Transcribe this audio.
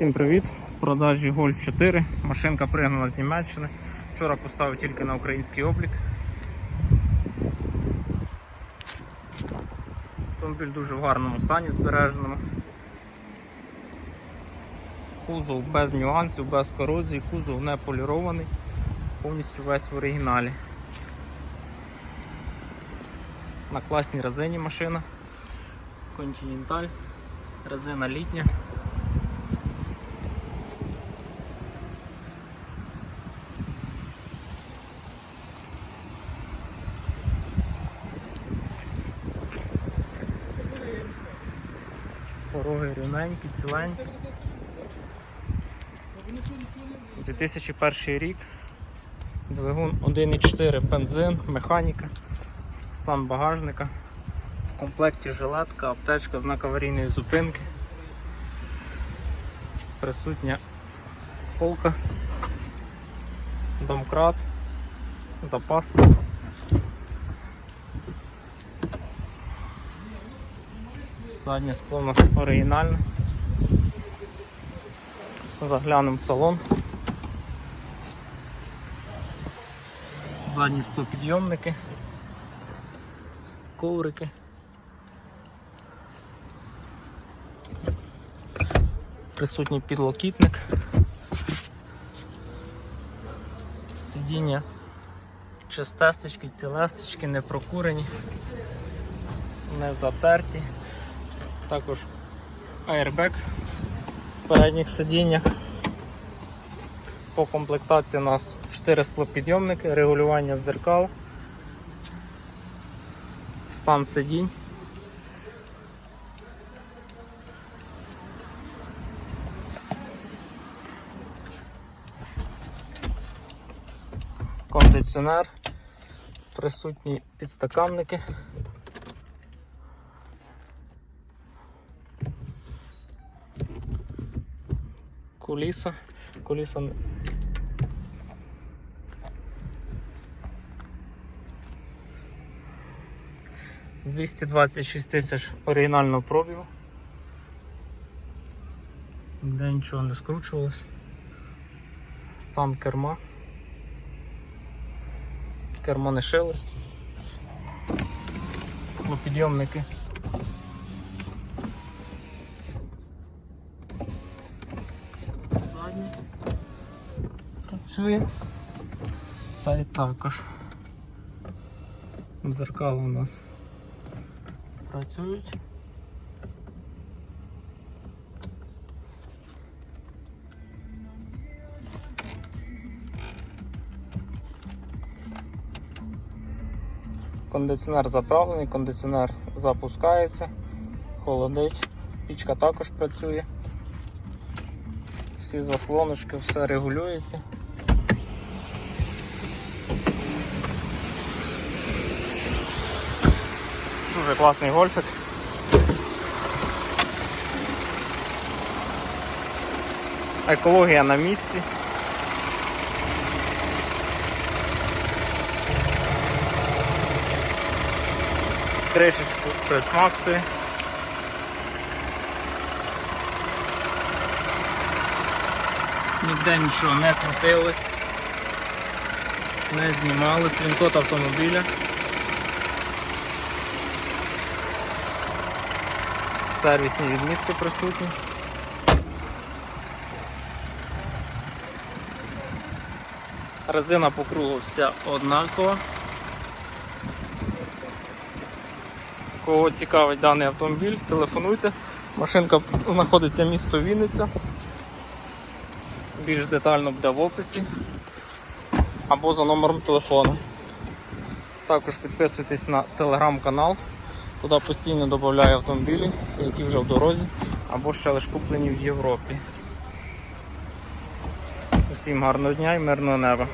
Всім привіт! В продажі Golf 4. Машинка пригнана з Німеччини. Вчора поставив тільки на український облік. Автомобіль дуже в гарному стані збереженому. Кузов без нюансів, без корозії, кузов не полірований, повністю весь в оригіналі. На класній резині машина. Continental, резина літня. Пороги рівненькі, ціленькі. 2001 рік. Двигун 1.4 бензин, механіка, стан багажника. В комплекті жилетка, аптечка, знак аварійної зупинки. Присутня полка, домкрат, запас. Заднє скло у нас оригінальне. Заглянемо в салон. Задні склопідйомники, коврики. Присутній підлокітник. Сидіння чистесечки, цілесечки, не прокурені, не затерті. Також аербек в передніх сидіннях. По комплектації у нас 4 склопідйомники, регулювання дзеркал, стан сидінь. Кондиціонер, присутні підстаканники. Куліса. Куліса. Двісті тисяч оригінального пробігу. Де нічого не скручувалось. Стан керма. Кермо не шилось. Склопідйомники. Працює. Цей також. Дзеркала у нас працюють. Кондиціонер заправлений, кондиціонер запускається, холодить, пічка також працює. Всі заслоночки, все регулюється. Дуже класний гольфик. Екологія на місці. Кришечку присмактує. Ніде нічого не крутилось, не знімалось, він код автомобіля. Сервісні відмітки присутні. Резина по кругу вся однакова. Кого цікавить даний автомобіль, телефонуйте. Машинка знаходиться місто Вінниця. Більш детально буде в описі або за номером телефону. Також підписуйтесь на телеграм-канал, туди постійно додаю автомобілі, які вже в дорозі, або ще лише куплені в Європі. Усім гарного дня і мирного неба.